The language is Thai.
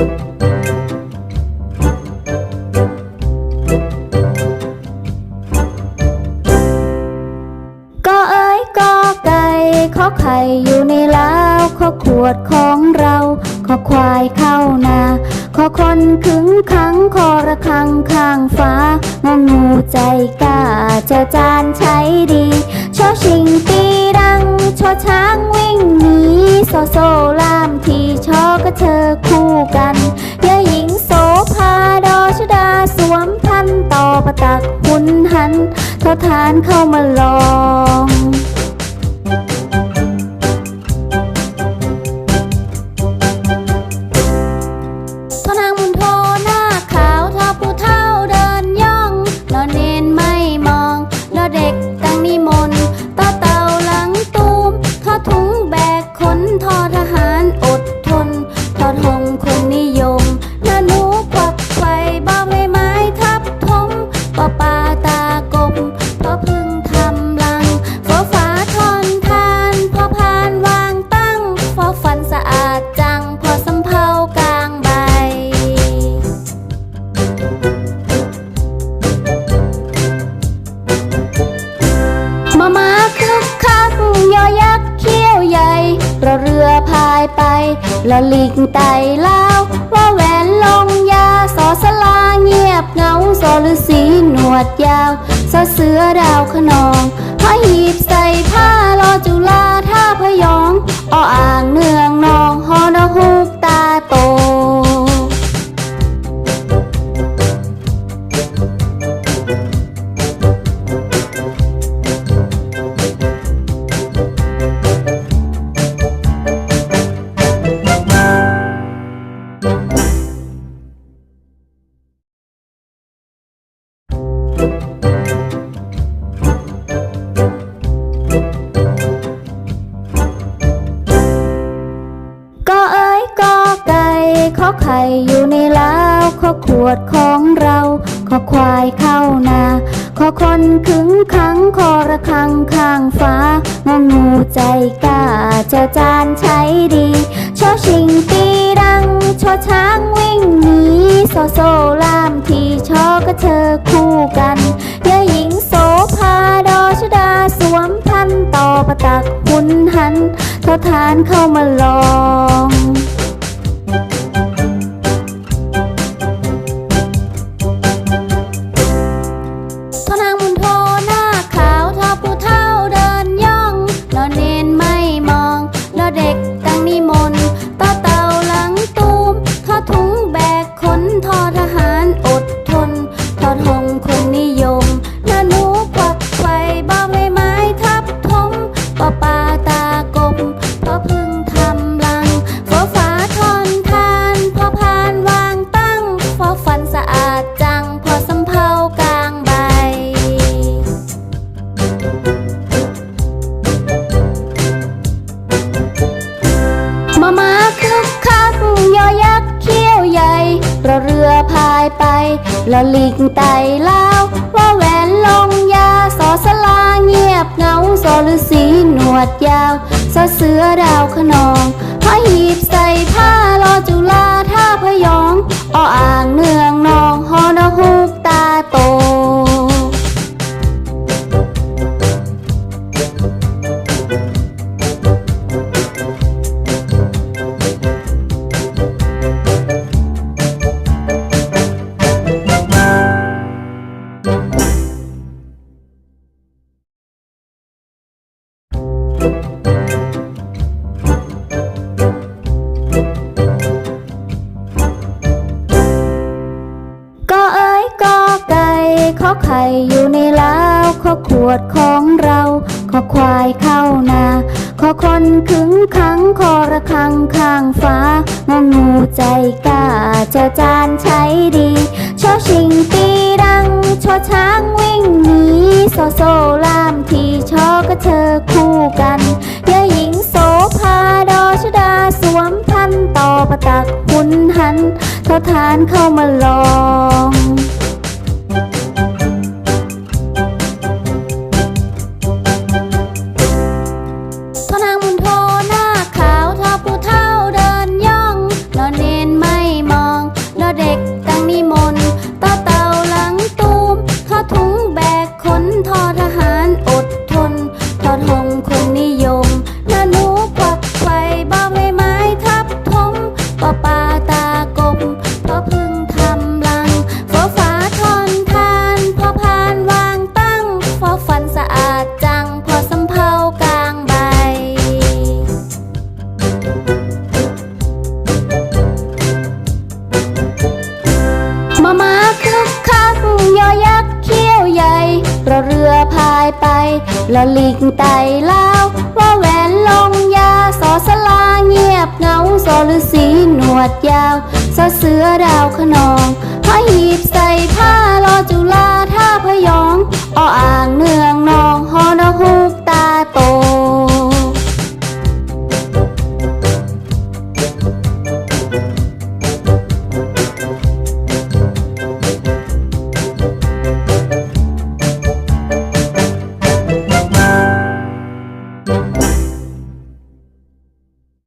ก็เอ้ยก็ไก่ขอไข่อยู่ในล้าวขอขวดของเราขอควายเข้านาขอคนขึงขังคอระคังข้างฟ้างงูใจกล้าเจอจานใช้ดีชอชิงตี อช้างวิ่งหนีโซโซลามทีชอกระเธอคู่กันยาหญิงโสภาดอชดาสวมพันต่อประตักหุนหันเท่าทานเข้ามาลอง ละลิงไต่ลาวว่าแหวนลงยาสอสลาเงียบเงาสอฤาษีหนวดยาวสอเสือดาวขนอง วดของเรา ขอควายเข้านา ขอคนขึงขังคอระคังข้างฟ้างองูใจกล้าเจอจานใช้ดีชอชิงตีดังชอช้างวิ่งหนีโซโซล่ามทีชอกระเธอคู่กันยาหญิงโสภาดอชดาสวมพันต่อประตักหุนหันเท่าทานเข้ามาลอง ละลิงไต่ลาวว่าแหวนลงยาสอสลาเงียบเงาสอฤาษีหนวดยาวสอเสือดาวขนองพระหีบใส่ผ้ารอจุฬาท่าพยองออ่างเนืองนองฮอนอ ขอไข่อยู่ในล้าวขอขวดของเราขอควายเข้านาขอคนขึงขังคอระคังข้างฟ้างองูใจกล้าเจอจานใช้ดีชอชิงตีดังชอช้างวิ่งหนีโซโซลามทีชอกระเธอคู่กันยาหญิงโสภาดอชดาสวมพันต่อประตักหุนหันเท่าทานเข้ามาลอง ละลิงไตลาวว่าแหวนลงยาสอสลาเงียบเงาสอฤาษีหนวดยาวสอเสือดาวขนองพระหีบใส่ผ้ารอจุฬา